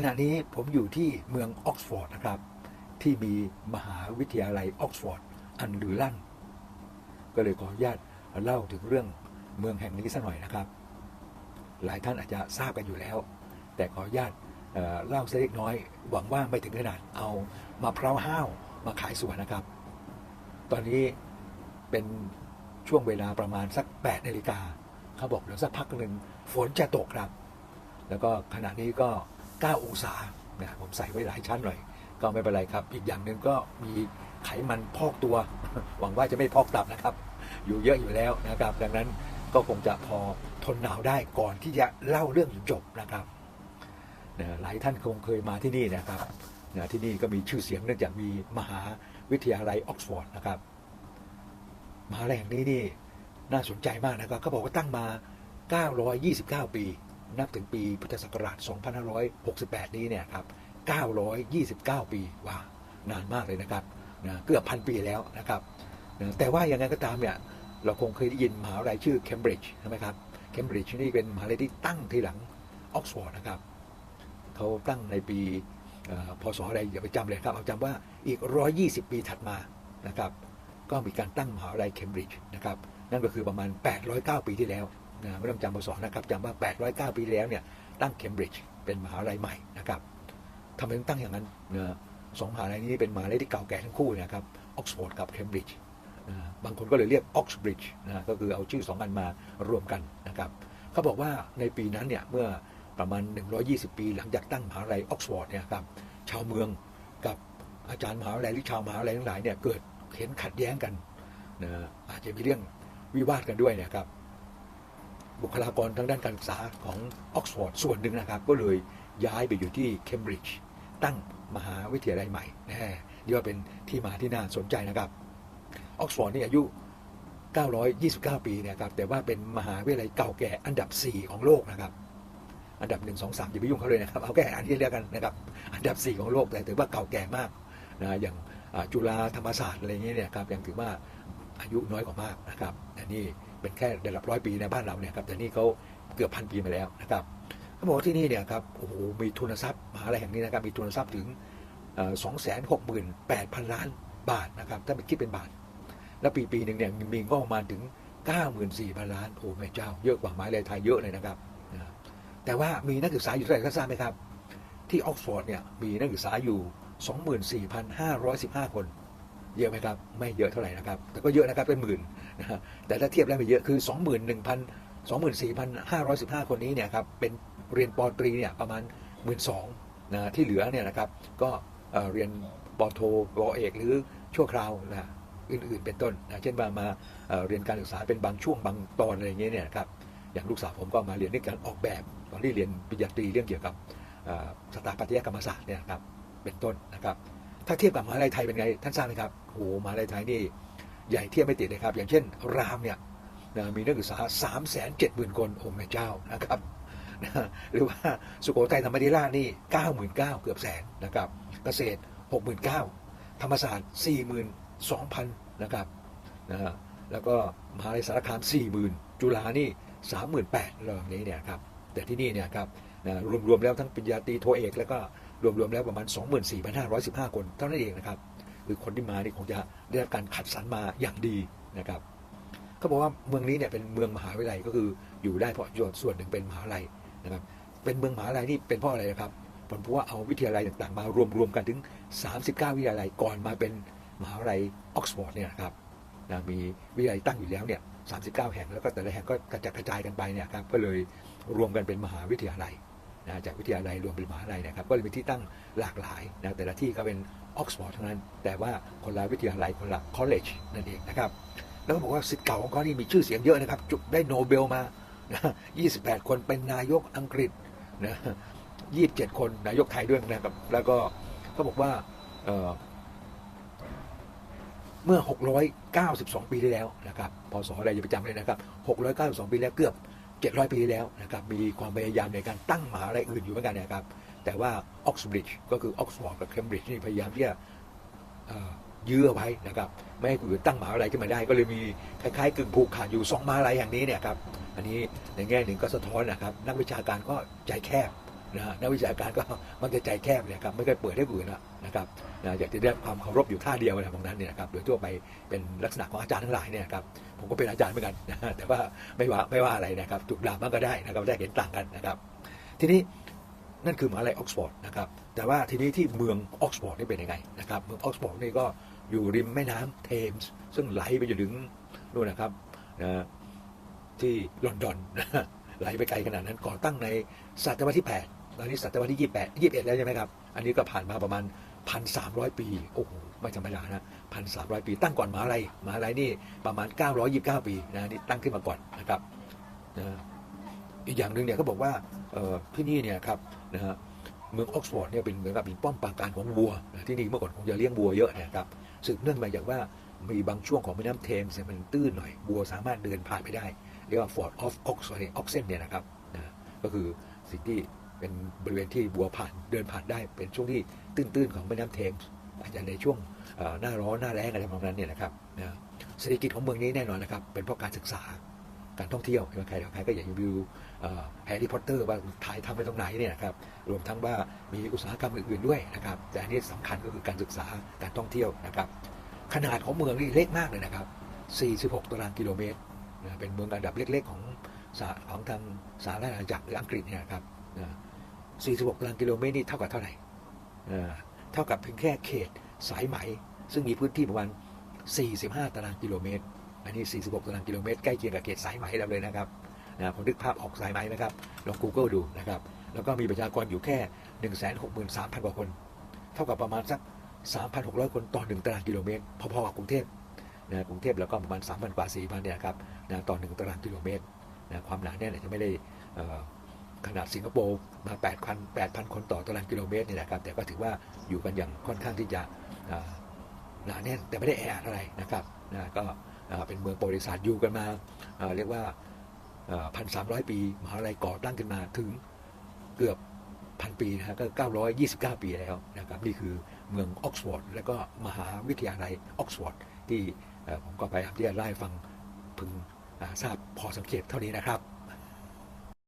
ขณะนี้ผมอยู่ที่เมืองออกซฟอร์ดนะครับ ที่มีมหาวิทยาลัยออกซฟอร์ดอันลือลั่น ก็เลยขออนุญาตเล่าถึงเรื่องเมืองแห่งนี้สักหน่อยนะครับ หลายท่านอาจจะทราบกันอยู่แล้ว แต่ขออนุญาตเอ่อเล่าสักเล็กน้อย หวังว่าไม่ถึงขนาดเอามาพร้าวห้าวมาขายสวนนะครับ ตอนนี้เป็นช่วงเวลาประมาณสัก8นาฬิกาเขาบอกเดี๋ยวสักพักหนึ่งฝนจะตกครับ แล้วก็ขณะนี้ก็ 9 องศานะผมใส่ไว้หลายชั้นหน่อยก็ไม่เป็นไรครับ อีกอย่างหนึ่งก็มีไขมันพอกตัว หวังว่าจะไม่พอกตับนะครับ อยู่เยอะอยู่แล้วนะครับ ดังนั้นก็คงจะพอทนหนาวได้ก่อนที่จะเล่าเรื่องจบนะครับนะหลายท่านคงเคยมาที่นี่นะครับนะที่นี่ก็มีชื่อเสียงเนื่องจากมีมหาวิทยาลัยออกซฟอร์ดนะครับมหาลัยแห่งนี้นี่น่าสนใจมากนะครับเขาบอกว่าตั้งมา 929 ปี นับถึงปีพุทธศักราช 2568 นี้เนี่ยครับ 929 ปีว้านานมากเลยนะครับนะเกือบพันปีแล้วนะครับนะแต่ว่าอย่างไงก็ตามเนี่ยเราคงเคยได้ยินมหาวิทยาลัยชื่อเคมบริดจ์ใช่ไหมครับเคมบริดจ์นี่เป็นมหาวิทยาลัยที่ตั้งทีหลังออกซฟอร์ดนะครับเขาตั้งในปีเอ่อพศอะไรอย่าไปจำเลยครับเอาจำว่าอีก 120 ปีถัดมานะครับ ก็มีการตั้งมหาวิทยาลัยเคมบริดจ์นะครับ นั่นก็คือประมาณ 809 ปีที่แล้ว นะไม่ต้องจำพศนะครับจำว่า 809 ปีแล้วเนี่ยตั้งเคมบริดจ์เป็นมหาวิทยาลัยใหม่นะครับทำไมต้องตั้งอย่างนั้นนะสองมหาวิทยาลัยนี้เป็นมหาวิทยาลัยที่เก่าแก่ทั้งคู่นะครับออกซฟอร์ดกับเคมบริดจ์บางคนก็เลยเรียกออกซบริดจ์นะก็คือเอาชื่อสองอันมารวมกันนะครับเขาบอกว่าในปีนั้นเนี่ยเมื่อประมาณ 120 ปี หลังจากตั้งมหาวิทยาลัยออกซฟอร์ดเนี่ยครับชาวเมืองกับอาจารย์มหาวิทยาลัยหรือชาวมหาวิทยาลัยทั้งหลายเนี่ยเกิดเห็นขัดแย้งกันนะอาจจะมีเรื่องวิวาทกันด้วยนะครับ บุคลากรทางด้านการศึกษาของออกซฟอร์ดส่วนหนึ่งนะครับ ก็เลยย้ายไปอยู่ที่เคมบริดจ์ตั้งมหาวิทยาลัยใหม่นะนี่ก็เป็นที่มาที่น่าสนใจนะครับออกซฟอร์ดนี่อายุ 929 ปีนะครับ แต่ว่าเป็นมหาวิทยาลัยเก่าแก่อันดับ 4 ของโลกนะครับ อันดับ 1 2 3อย่าไปยุ่งเขาเลยนะครับ เอาแค่อันที่เรียกกันนะครับ อันดับ 4 ของโลกแต่ถือว่าเก่าแก่มากนะอย่างจุฬาธรรมศาสตร์อะไรอย่างเงี้ยเนี่ยครับยังถือว่าอายุน้อยกว่ามากนะครับแต่นี่ เป็นแค่ระดับร้อยปีในบ้านเราเนี่ยครับแต่นี่เขาเกือบพันปีมาแล้วนะครับเขาบอกว่าที่นี่เนี่ยครับโอ้โหมีทุนทรัพย์มหาลัยแห่งนี้นะครับมีทุนทรัพย์ถึงสองแสนหกหมื่นแปดพันล้านบาทนะครับถ้าเป็นคิดเป็นบาท แล้วปีปีหนึ่งเนี่ยมีงบประมาณถึง94,000ล้านโอ้แม่เจ้า เยอะกว่ามหายาลัยไทยเยอะเลยนะครับ แต่ว่ามีนักศึกษาอยู่เท่าไหร่ท่านทราบไหมครับ ที่ออกซฟอร์ดเนี่ยมีนักศึกษาอยู่ 24,515 คน เยอะไหมครับ ไม่เยอะเท่าไหร่นะครับ แต่ก็เยอะนะครับเป็นหมื่นนะฮะแต่ถ้าเทียบแล้วไม่เยอะคือ 21,000 24,515 คนนี้เนี่ยครับเป็นเรียนปตรีเนี่ยประมาณ 12,000นะที่เหลือเนี่ยนะครับก็เรียนปโทปเอกหรือชั่วคราวนะอื่นๆเป็นต้นนะเช่นว่ามาเเรียนการศึกษาเป็นบางช่วงบางตอนอะไรอย่างเงี้ยเนี่ยครับอย่างลูกสาวผมก็มาเรียนเรื่องการออกแบบ ตอนที่เรียนปริญญาตรีเรื่องเกี่ยวกับสถาปัตยกรรมศาสตร์เนี่ยครับเป็นต้นนะครับ ถ้าเทียบกับมหาลัยไทยเป็นไง ท่านทราบไหมครับโอ้โหมหาลัยไทยนี่ใหญ่เทียบไม่ติดเลยครับ อย่างเช่น รามเนี่ยนะมีนักศึกษา3 7 0 0 0 0คนโอ้แม่เจ้านะครับนะหรือว่าสุโขทัยธรรมดิราชนี่99,000เกือบแสนนะครับ เกษตร 69,000ธรรมศาสตร์42,000นะครับนะฮะแล้วก็มหาลัยสารคาม 40,000 จุฬานี่38,000เรื่องนี้เนี่ยครับแต่ที่นี่เนี่ยครับนะรวมๆแล้วทั้งปริญญาตรีโทเอกแล้วก็ รวมๆแล้วประมาณ 24,515 คนเท่านั้นเองนะครับคือคนที่มานี่คงจะได้รับการขัดสรรมาอย่างดีนะครับเขาบอกว่าเมืองนี้เนี่ยเป็นเมืองมหาวิทยาลัยก็คืออยู่ได้เพราะส่วนหนึ่งเป็นมหาวิทยาลัยนะครับ เป็นเมืองมหาวิทยาลัยนี่เป็นเพราะอะไรนะครับเป็นเพราะว่าเอาวิทยาลัยต่างๆ มารวมๆกันถึง 39 วิทยาลัยก่อนมาเป็นมหาวิทยาลัยออกซฟอร์ดเนี่ยนะครับนะมีวิทยาลัยตั้งอยู่แล้วเนี่ย 39 แห่งแล้วก็แต่ละแห่งก็กระจัดกระจายกันไปเนี่ยครับก็เลยรวมกันเป็นมหาวิทยาลัย นะจากวิทยาลัยรวมเป็นมหาลัยนะครับ ก็เลยมีที่ตั้งหลากหลายนะแต่ละที่ก็เป็นออกซฟอร์ดทั้งนั้น แต่ว่าคนละวิทยาลัยคนละคอลเลจนั่นเองนะครับแล้วก็บอกว่าสิทธิ์เก่าของเขานี่มีชื่อเสียงเยอะนะครับจุดได้โนเบลมานะ28 คนเป็นนายกอังกฤษนะ27 คนนายกไทยด้วยนะครับแล้วก็เขาบอกว่าเเมื่อ 692 ปีที่แล้วนะครับ พศอะไรอย่าไปจำเลยนะครับ 692 ปีแล้วเกือบ 700 ปีที่แล้วนะครับมีความพยายามในการตั้งมหาลัยอื่นอยู่เหมือนกันนะครับ แต่ว่าออกซบริดจ์ก็คือออกซฟอร์ดกับเคมบริดจ์นี่พยายามที่จะยื้อไว้นะครับไม่ให้คนอื่นตั้งมหาลัยขึ้นมาได้ ก็เลยมีคล้ายๆกึ่งผูกขาดอยู่สองมหาลัยอย่างนี้เนี่ยครับอันนี้ในแง่หนึ่งก็สะท้อนนะครับ นักวิชาการก็ใจแคบนะฮะนักวิชาการก็มักจะใจแคบเนี่ยครับไม่เคยเปิดให้ผู้อื่นละ นะครับนะอยากจะได้ความเคารพอยู่ท่าเดียวอะไรของนั้นเนี่ยนะครับโดยทั่วไปเป็นลักษณะของอาจารย์ทั้งหลายเนี่ยครับผมก็เป็นอาจารย์เหมือนกันนะแต่ว่าไม่ว่าไม่ว่าอะไรนะครับถูกด่าบ้างก็ได้นะครับได้เห็นต่างกันนะครับ ทีนี้นั่นคือมหาลัยออกซฟอร์ดนะครับแต่ว่าทีนี้ที่เมืองออกซฟอร์ดนี่เป็นยังไงนะครับเมืองออกซฟอร์ดนี่ก็อยู่ริมแม่น้ำเทมส์ซึ่งไหลไปจนถึงนู่นนะครับนะที่ลอนดอนไหลไปไกลขนาดนั้นก่อตั้งในศตวรรษที่ 8 ตอนนี้ศตวรรษที่ 28 21 แล้วใช่ไหมครับ อันนี้ก็ผ่านมาประมาณ 1,300ปี โอ้โห ไม่ธรรมดานะ1,300ปี ตั้งก่อนมหาลัยมหาลัยนี่ประมาณ929ปีนะนี่ตั้งขึ้นมาก่อนนะครับนะอีกอย่างหนึ่งเนี่ยเขาบอกว่าเออที่นี่เนี่ยครับนะฮะเมืองออกซฟอร์ดเนี่ยเป็นเหมือนกับเป็นป้อมปราการของวัวนะที่นี่เมื่อก่อนคงจะเลี้ยงวัวเยอะนะครับสืบเนื่องมาจากว่ามีบางช่วงของแม่น้ำเทมส์มันตื้นหน่อยวัวสามารถเดินผ่านไปได้ เรียกว่า Fort of Ox อะไร Oxen เนี่ยนะครับนะก็คือสิ่งที่เป็นบริเวณที่บัวผ่านเดินผ่านได้เป็นช่วงที่ ตื้นๆของแม่น้ำเทมส์อาจจะในช่วงหน้าร้อนหน้าแล้งอะไรประมาณนั้นเนี่ยนะครับเศรษฐกิจของเมืองนี้แน่นอนนะครับ เป็นเพราะการศึกษาการท่องเที่ยวใครใครก็อยากวิวแฮร์รี่พอตเตอร์ว่าถ่ายทำไปตรงไหนเนี่ยนะครับรวมทั้งว่ามีอุตสาหกรรมอื่นๆด้วยนะครับ แต่อันนี้สำคัญก็คือการศึกษาการท่องเที่ยวนะครับ ขนาดของเมืองนี่เล็กมากเลยนะครับ 46 ตารางกิโลเมตรเป็นเมืองอันดับเล็กๆ ของของทางสหราชอาณาจักรหรืออังกฤษเนี่ยนะครับ46 ตารางกิโลเมตรนี่เท่ากับเท่าไหร่ เท่ากับเพียงแค่เขตสายไหม ซึ่งมีพื้นที่ประมาณ 45 ตารางกิโลเมตร อันนี้ 46 ตารางกิโลเมตร ใกล้เคียงกับเขตสายไหมเราเลยนะครับนะผมนึกภาพออกสายไหมนะครับ ลอง Google ดูนะครับ แล้วก็มีประชากรอยู่แค่ 163,000 กว่าคน เท่ากับประมาณสัก 3,600 คนต่อ 1 ตารางกิโลเมตร พอๆกับกรุงเทพนะกรุงเทพแล้วก็ประมาณ 3,000 กว่า 4,000 เนี่ยครับนะต่อหนึ่งตารางกิโลเมตรนะความหนาแน่นจะไม่ได้ ขนาดสิงคโปร์มา8,000 8,000 คนต่อตารางกิโลเมตรเนี่ยนะครับแต่ก็ถือว่าอยู่กันอย่างค่อนข้างที่จะหนาแน่นแต่ไม่ได้แออัดอะไรนะครับนะก็เป็นเมืองประวัติศาสตร์อยู่กันมาเเรียกว่าพันสามร้อยปีมหาลัยก่อตั้งขึ้นมาถึงเกือบพันปีนะฮะก็ 929 ปีแล้วนะครับนี่คือเมืองออกซฟอร์ดและก็มหาวิทยาลัยออกซฟอร์ดที่ผมก็ไปที่จะไล่ฟังพึงอ่าทราบพอสังเกตเท่านี้นะครับ